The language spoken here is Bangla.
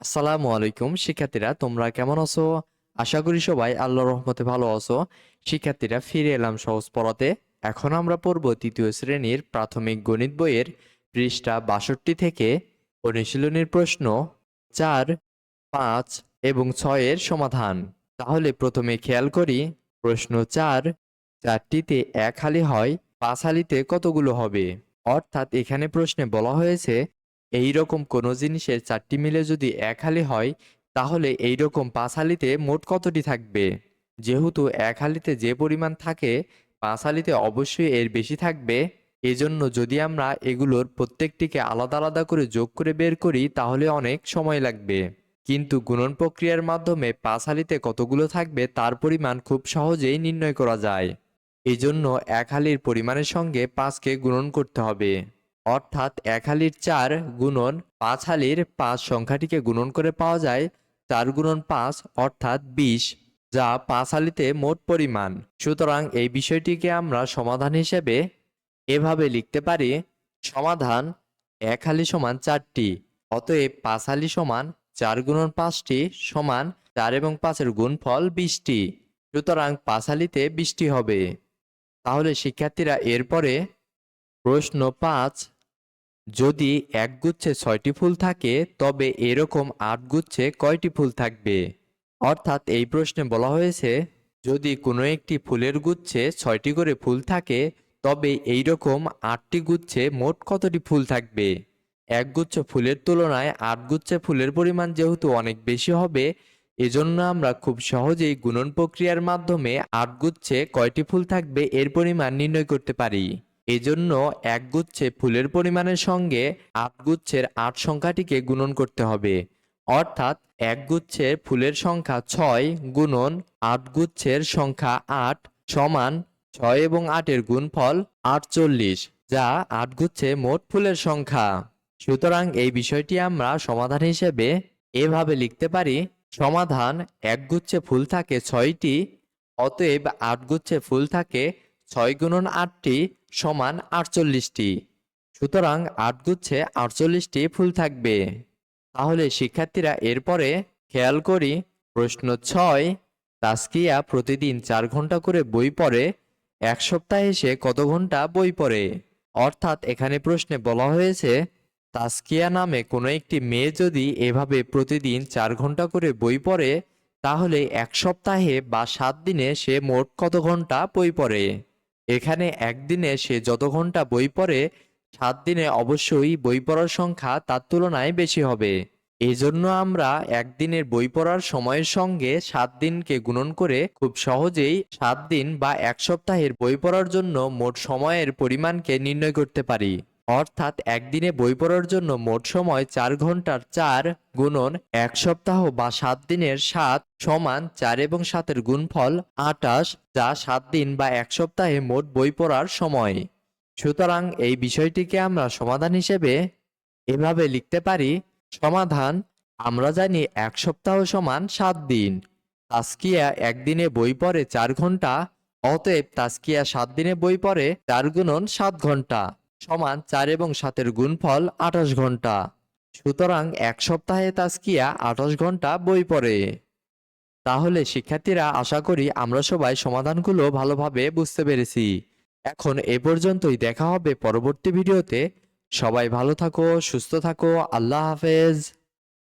আসসালামু আলাইকুম, শিক্ষার্থীরা, তোমরা কেমন আছো? আশা করি সবাই আল্লাহর রহমতে ভালো আছো। শিক্ষার্থীরা, ফিরে এলাম সহজ পড়াতে। এখন আমরা পড়ব তৃতীয় শ্রেণির প্রাথমিক গণিত বইয়ের পৃষ্ঠা বাষট্টি থেকে অনুশীলনীর প্রশ্ন চার, পাঁচ এবং ছয়ের সমাধান। তাহলে প্রথমে খেয়াল করি, প্রশ্ন চার, চারটিতে এক হালি হয়, পাঁচ হালিতে কতগুলো হবে? অর্থাৎ এখানে প্রশ্নে বলা হয়েছে এই রকম কোনো জিনিসের চারটি মিলে যদি এক হালি হয়, তাহলে এই রকম পাঁচ হালিতে মোট কতটি থাকবে? যেহেতু এক হালিতে যে পরিমাণ থাকে পাঁচ হালিতে অবশ্যই এর বেশি থাকবে। এজন্য যদি আমরা এগুলোর প্রত্যেকটিকে আলাদা আলাদা করে যোগ করে বের করি, তাহলে অনেক সময় লাগবে। কিন্তু গুণন প্রক্রিয়ার মাধ্যমে পাঁচ হালিতে কতগুলো থাকবে, তার পরিমাণ খুব সহজেই নির্ণয় করা যায়। এজন্য এক হালির পরিমাণের সঙ্গে পাঁচকে গুণন করতে হবে। অর্থাৎ এক হালির চার গুণন পাঁচ হালির পাঁচ সংখ্যাটিকে গুণন করে পাওয়া যায়, চার গুণন পাঁচ অর্থাৎ বিশ, যা পাঁচ হালিতে মোট পরিমাণ। সুতরাং এই বিষয়টিকে আমরা সমাধান হিসেবে এভাবে লিখতে পারি, সমাধান এক হালি সমান চারটি, অতএব পাঁচ হালি সমান চার গুণন পাঁচটি সমান চার এবং পাঁচের গুণফল বিশটি। সুতরাং পাঁচ হালিতে বিশটি হবে। তাহলে শিক্ষার্থীরা এরপরে প্রশ্ন পাঁচ, যদি এক গুচ্ছে ছয়টি ফুল থাকে, তবে এরকম আট গুচ্ছে কয়টি ফুল থাকবে? অর্থাৎ এই প্রশ্নে বলা হয়েছে, যদি কোনো একটি ফুলের গুচ্ছে ছয়টি করে ফুল থাকে, তবে এই রকম আটটি গুচ্ছে মোট কতটি ফুল থাকবে? এক গুচ্ছ ফুলের তুলনায় আট গুচ্ছে ফুলের পরিমাণ যেহেতু অনেক বেশি হবে, এজন্য আমরা খুব সহজেই গুণন প্রক্রিয়ার মাধ্যমে আট গুচ্ছে কয়টি ফুল থাকবে এর পরিমাণ নির্ণয় করতে পারি। এজন্য এক গুচ্ছে ফুলের পরিমাণের সঙ্গে আট গুচ্ছের আট সংখ্যাটিকে গুণন করতে হবে। অর্থাৎ এক গুচ্ছের ফুলের সংখ্যা ছয় গুণন আট গুচ্ছের সংখ্যা আট সমান ছয় এবং আটের গুণফল আটচল্লিশ, যা আট গুচ্ছে মোট ফুলের সংখ্যা। সুতরাং এই বিষয়টি আমরা সমাধান হিসেবে এভাবে লিখতে পারি, সমাধান এক গুচ্ছে ফুল থাকে ছয়টি, অতএব আট গুচ্ছে ফুল থাকে ছয় গুণন আটটি সমান আটচল্লিশটি। সুতরাং আট গুচ্ছে আটচল্লিশটি ফুল থাকবে। তাহলে শিক্ষার্থীরা এরপরে খেয়াল করি, প্রশ্ন ছয় তাস্কিয়া প্রতিদিন চার ঘণ্টা করে বই পড়ে, এক সপ্তাহে সে কত ঘণ্টা বই পড়ে? অর্থাৎ এখানে প্রশ্নে বলা হয়েছে তাস্কিয়া নামে কোনো একটি মেয়ে যদি এভাবে প্রতিদিন চার ঘণ্টা করে বই পড়ে, তাহলে এক সপ্তাহে বা সাত দিনে সে মোট কত ঘণ্টা বই পড়ে? এখানে একদিনে সে যত ঘণ্টা বই পড়ে, সাত দিনে অবশ্যই বই পড়ার সংখ্যা তার তুলনায় বেশি হবে। এই জন্য আমরা একদিনের বই পড়ার সময়ের সঙ্গে সাত দিনকে গুণন করে খুব সহজেই সাত দিন বা এক সপ্তাহের বই পড়ার জন্য মোট সময়ের পরিমাণকে নির্ণয় করতে পারি। অর্থাৎ একদিনে বই পড়ার জন্য মোট সময় চার ঘণ্টার চার গুণন এক সপ্তাহ বা সাত দিনের সাত সমান চার এবং সাতের গুণফল আটাশ, যা সাত দিন বা এক সপ্তাহে মোট বই পড়ার সময়। সুতরাং এই বিষয়টিকে আমরা সমাধান হিসেবে এভাবে লিখতে পারি, সমাধান, আমরা জানি এক সপ্তাহ সমান সাত দিন। তাস্কিয়া একদিনে বই পড়ে চার ঘণ্টা, অতএব তাস্কিয়া সাত দিনে বই পড়ে চার গুণন সাত ঘণ্টা। সমান চার এবং সাতের গুণফল আঠাশ ঘণ্টা। সুতরাং এক সপ্তাহে তাস্কিয়া আঠাশ ঘণ্টা বই পড়ে। তাহলে শিক্ষার্থীরা, আশা করি আমরা সবাই সমাধানগুলো ভালোভাবে বুঝতে পেরেছি। এখন এ পর্যন্তই দেখা হবে পরবর্তী ভিডিওতে। সবাই ভালো থাকো, সুস্থ থাকো, আল্লাহ হাফেজ।